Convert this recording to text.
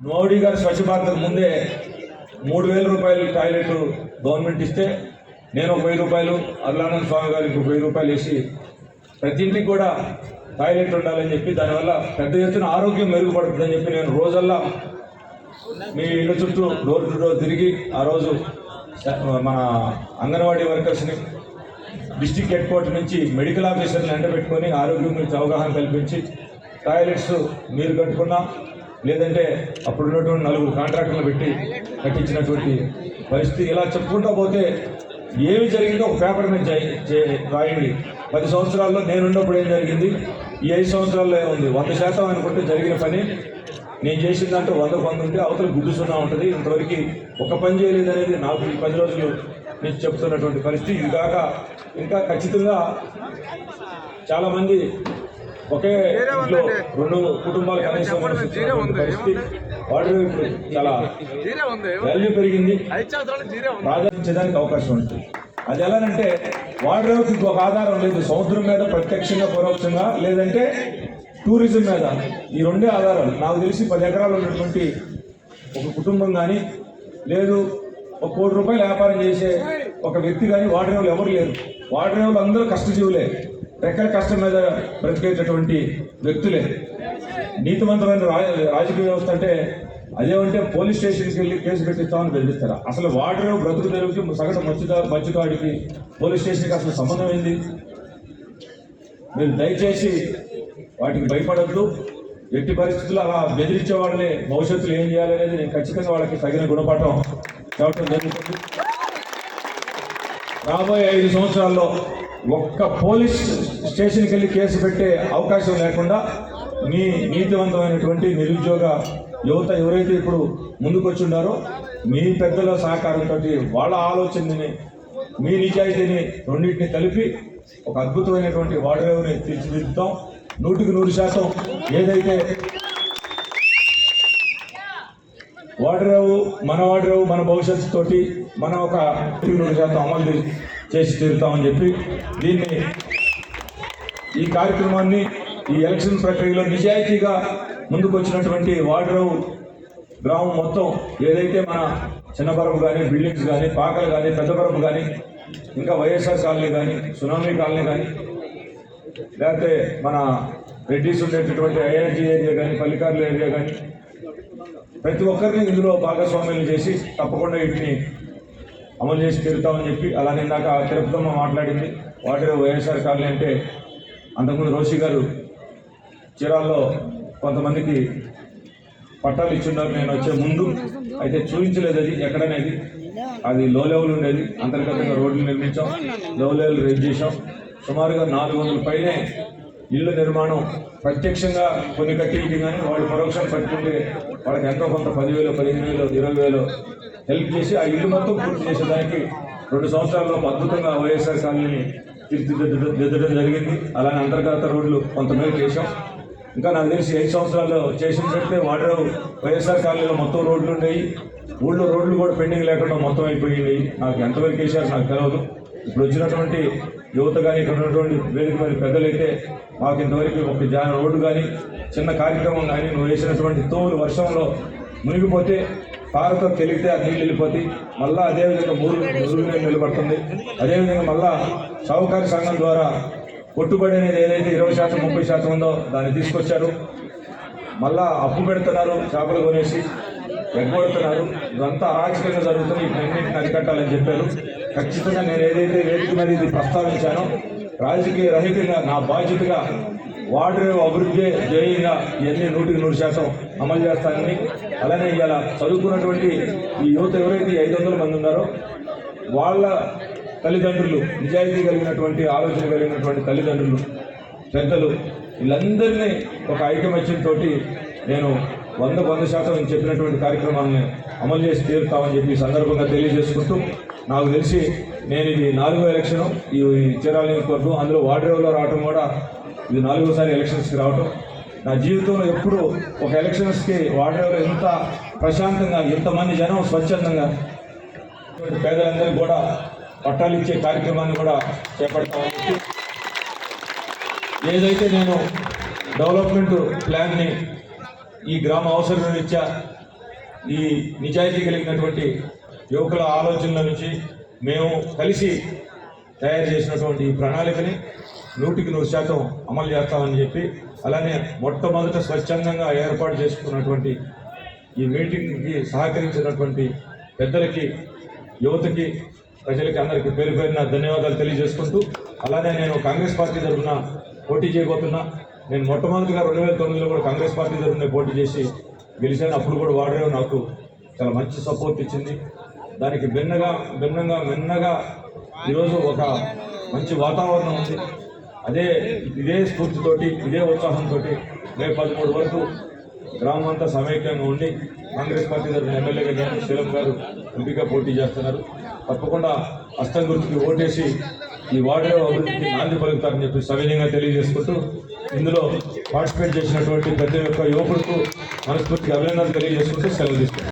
మోడీ గారు స్వచ్ఛ భారత్ ముందే మూడు వేల రూపాయలు టాయిలెట్ గవర్నమెంట్ ఇస్తే నేను ఒక వెయ్యి రూపాయలు అల్లానంద స్వామి గారికి ఒక వెయ్యి రూపాయలు వేసి ప్రతి ఇంటికి కూడా టాయిలెట్ ఉండాలని చెప్పి దానివల్ల పెద్ద ఎత్తున ఆరోగ్యం మెరుగుపడుతుందని చెప్పి నేను రోజల్లా మీ ఇళ్ళ చుట్టూ డోర్ టు డోర్ తిరిగి ఆ రోజు మన అంగన్వాడీ వర్కర్స్ని డిస్టిక్ హెడ్ క్వార్టర్ నుంచి మెడికల్ ఆఫీసర్ని ఎండబెట్టుకొని ఆరోగ్యం గురించి అవగాహన కల్పించి టాయిలెట్స్ మీరు కట్టుకున్నా లేదంటే అప్పుడు ఉన్నటువంటి నలుగురు కాంట్రాక్టర్లు పెట్టి కట్టించినటువంటి పరిస్థితి ఇలా చెప్పుకుంటూ పోతే ఏమి జరిగిందో ఒక పేపర్ మీద రాయండి. పది సంవత్సరాల్లో నేనున్నప్పుడు ఏం జరిగింది? ఈ ఐదు సంవత్సరాల్లో ఏముంది? వంద శాతం అనుకుంటే జరిగిన పని. నేను చేసిన దాంట్లో వంద వంద ఉంటే అవతల గుడ్డు సున్నా ఉంటుంది. ఇంతవరకు ఒక పని చేయలేదు అనేది నాకు ఈ పది రోజులు నేను చెప్తున్నటువంటి పరిస్థితి. ఇది కాక ఇంకా ఖచ్చితంగా చాలామంది ఒకే ఇంట్లో రెండు కుటుంబాలు కనీసం పరిస్థితి వాటి ఇప్పుడు చాలా వాల్యూ పెరిగింది. ప్రాధాన్యతడానికి అవకాశం ఉంటుంది. అది ఎలానంటే వాడరేవుకి ఇంకొక ఆధారం లేదు. సముద్రం మీద ప్రత్యక్షంగా పరోక్షంగా లేదంటే టూరిజం మీద. ఈ రెండే ఆధారాలు. నాకు తెలిసి పది ఎకరాలు ఉన్నటువంటి ఒక కుటుంబం కానీ లేదు ఒక కోటి రూపాయలు వ్యాపారం చేసే ఒక వ్యక్తి కానీ వాడరేవులు ఎవరు లేరు. వాడరేవులు అందరూ కష్టజీవులే. రెక్కల కష్టం మీద బ్రతికేటటువంటి వ్యక్తులే. నీతివంతమైన రాజకీయ వ్యవస్థ అంటే అదేమంటే పోలీస్ స్టేషన్కి వెళ్ళి కేసు పెట్టిస్తామని బెదిరిస్తారు? అసలు వాటర్ బ్రతుకు తెరుగుకి సగటు మత్స్యకా మత్స్యకాడికి పోలీస్ స్టేషన్కి అసలు సంబంధం ఏంది? మీరు దయచేసి వాటికి భయపడద్దు. ఎట్టి పరిస్థితుల్లో అలా బెదిరించే వాళ్ళని భవిష్యత్తులో ఏం చేయాలనేది నేను ఖచ్చితంగా వాళ్ళకి తగిన గుణపాఠం చెప్పడం జరుగుతుంది. రాబోయే ఐదు సంవత్సరాల్లో ఒక్క పోలీస్ స్టేషన్కి వెళ్ళి కేసు పెట్టే అవకాశం లేకుండా మీ నీతివంతమైనటువంటి నిరుద్యోగ యువత ఎవరైతే ఇప్పుడు ముందుకొచ్చుండారో మీ పెద్దల సహకారంతో వాళ్ళ ఆలోచనని మీ నిజాయితీని రెండింటిని కలిపి ఒక అద్భుతమైనటువంటి వాడరేవుని తీర్చిదిద్దుతాం. నూటికి నూరు శాతం ఏదైతే వాడరావు మన వాడరావు మన భవిష్యత్తు తోటి మనం ఒక రెండు శాతం అమలు చేసి తీరుతామని చెప్పి దీన్ని ఈ కార్యక్రమాన్ని ఈ ఎలక్షన్ ప్రక్రియలో నిజాయితీగా ముందుకు వచ్చినటువంటి వాడరావు గ్రామం మొత్తం ఏదైతే మన చిన్నపరపు కానీ బిల్డింగ్స్ కానీ పాకలు కానీ పెద్దపరపు కానీ ఇంకా వైఎస్ఆర్ కాలనీ కానీ సునామీ కాలనీ కానీ లేకపోతే మన రెడ్డిస్ ఉండేటటువంటి ఐఆర్జీ ఏరియా కానీ పల్లికార్ల ఏరియా కానీ ప్రతి ఒక్కరిని ఇందులో భాగస్వామ్యం చేసి తప్పకుండా వీటిని అమలు చేసి తీరుతామని చెప్పి అలానే ఇందాక తిరుపతమ్మ మాట్లాడింది. వాటిలో వైఎస్ఆర్ కాలనీ అంటే అంతకుముందు రోషి గారు చీరాల్లో కొంతమందికి పట్టాలు ఇచ్చున్నారు. నేను వచ్చే ముందు అయితే చూపించలేదు అది. ఎక్కడనేది? అది లో లెవెల్ ఉండేది. అంతర్గతంగా రోడ్లు నిర్మించాం. లో లెవెల్ రేజ్ చేసాం సుమారుగా నాలుగు వందల పైనే ఇళ్ళ నిర్మాణం ప్రత్యక్షంగా కొన్ని కట్టేది కానీ వాళ్ళు పరోక్షం కట్టుకుంటే వాళ్ళకి ఎంతో కొంత పదివేలు పదిహేను వేలు ఇరవై వేలు హెల్ప్ చేసి ఆ ఇల్లు మొత్తం పూర్తి చేసేదానికి రెండు సంవత్సరాల్లో అద్భుతంగా వైఎస్ఆర్ కాలనీని తీర్చిదిద్దడం జరిగింది. అలానే అంతర్గత రోడ్లు కొంతమేర చేశాం. ఇంకా నాకు తెలిసి ఐదు సంవత్సరాల్లో చేసిన పెడితే వైఎస్ఆర్ కాలనీలో మొత్తం రోడ్లు ఉండేవి. ఊళ్ళో రోడ్లు కూడా పెండింగ్ లేకుండా మొత్తం అయిపోయినాయి. నాకు ఎంతవరకు వేసారు నాకు తెలియదు ఇప్పుడు వచ్చినటువంటి యువత కానీ ఇక్కడ ఉన్నటువంటి వేదిక మీద పెద్దలైతే మాకు ఇంతవరకు ఒక జా రోడ్డు కానీ చిన్న కార్యక్రమం కానీ నువ్వు వేసినటువంటి తోలు వర్షంలో మునిగిపోతే పారతో తెలిగితే ఆ నీళ్ళు వెళ్ళిపోతాయి. మళ్ళా అదేవిధంగా మూడు మురుగునీరు నిలబడుతుంది. అదేవిధంగా మళ్ళా సహకార సంఘం ద్వారా కొట్టుబడి అనేది ఏదైతే ఇరవై శాతం ముప్పై శాతం ఉందో దాన్ని తీసుకొచ్చారు. మళ్ళా అప్పు పెడుతున్నారు చేపలు కొనేసి ఎగ్గొడుతున్నారు ఇదంతా అరాచకంగా జరుగుతుంది. ఇవన్నింటిని అరికట్టాలని చెప్పారు. ఖచ్చితంగా నేను ఏదైతే వేదిక మీద ఇది ప్రస్తావించానో రాజకీయ రహితంగా నా బాధ్యతగా వాటర్ అభివృద్ధి ధ్యేయంగా ఇవన్నీ నూటికి నూరు శాతం అమలు చేస్తానని అలానే ఇవాళ చదువుకున్నటువంటి ఈ యువత ఎవరైతే ఐదు వందల మంది ఉన్నారో వాళ్ళ తల్లిదండ్రులు నిజాయితీ కలిగినటువంటి ఆలోచన కలిగినటువంటి తల్లిదండ్రులు పెద్దలు వీళ్ళందరినీ ఒక ఐకమత్యంతో నేను వంద వంద శాతం చెప్పినటువంటి కార్యక్రమాలను అమలు చేసి తీరుతామని చెప్పి ఈ సందర్భంగా తెలియజేసుకుంటూ నాకు తెలిసి నేను ఇది నాలుగో ఎలక్షన్ ఈ చీరాల నియోజకవర్గం అందులో వార్డరేవ్లో రావటం కూడా ఇది నాలుగోసారి ఎలక్షన్స్కి రావటం. నా జీవితంలో ఎప్పుడు ఒక ఎలక్షన్స్కి వార్డరేవ్లో ఎంత ప్రశాంతంగా ఎంతమంది జనం స్వచ్ఛందంగా పేదలందరికీ కూడా పట్టాలు ఇచ్చే కార్యక్రమాన్ని కూడా చేపడతామని ఏదైతే నేను డెవలప్మెంట్ ప్లాన్ని ఈ గ్రామ అవసరం రీత్యా ఈ నిజాయితీ కలిగినటువంటి యువకుల ఆలోచనల నుంచి మేము కలిసి తయారు చేసినటువంటి ఈ ప్రణాళికని నూటికి నూరు శాతం అమలు చేస్తామని చెప్పి అలానే మొట్టమొదట స్వచ్ఛందంగా ఏర్పాటు చేసుకున్నటువంటి ఈ మీటింగ్కి సహకరించినటువంటి పెద్దలకి యువతకి ప్రజలకి అందరికీ పేరు పేరున ధన్యవాదాలు తెలియజేసుకుంటూ అలానే నేను కాంగ్రెస్ పార్టీ తరఫున పోటీ చేయబోతున్నా. నేను మొట్టమొదటిగా రెండు వేల తొమ్మిదిలో కూడా కాంగ్రెస్ పార్టీ తరఫున పోటీ చేసి గెలిచాను. అప్పుడు కూడా వాడరేవు నాకు చాలా మంచి సపోర్ట్ ఇచ్చింది. దానికి భిన్నగా భిన్నంగా మిన్నగా ఈరోజు ఒక మంచి వాతావరణం ఉంది. అదే ఇదే స్ఫూర్తితోటి ఇదే ఉత్సాహంతో మే పదమూడు వరకు గ్రామం అంతా సమైక్యంగా ఉండి కాంగ్రెస్ పార్టీ తరఫున ఎమ్మెల్యేగా శీలం గారు ఎంపీగా పోటీ చేస్తున్నారు. తప్పకుండా అష్టం గుర్తుకి ఓటేసి ఈ వార్డులో అభివృద్ధికి నాంది పలుకుతారని చెప్పి సవినయంగా తెలియజేసుకుంటూ ఇందులో పార్టిసిపేట్ చేసినటువంటి ప్రతి ఒక్క యువకులకు మనస్ఫూర్తిగా అభినందనలు తెలియజేసుకుంటూ సెలవు తీసుకుంటాం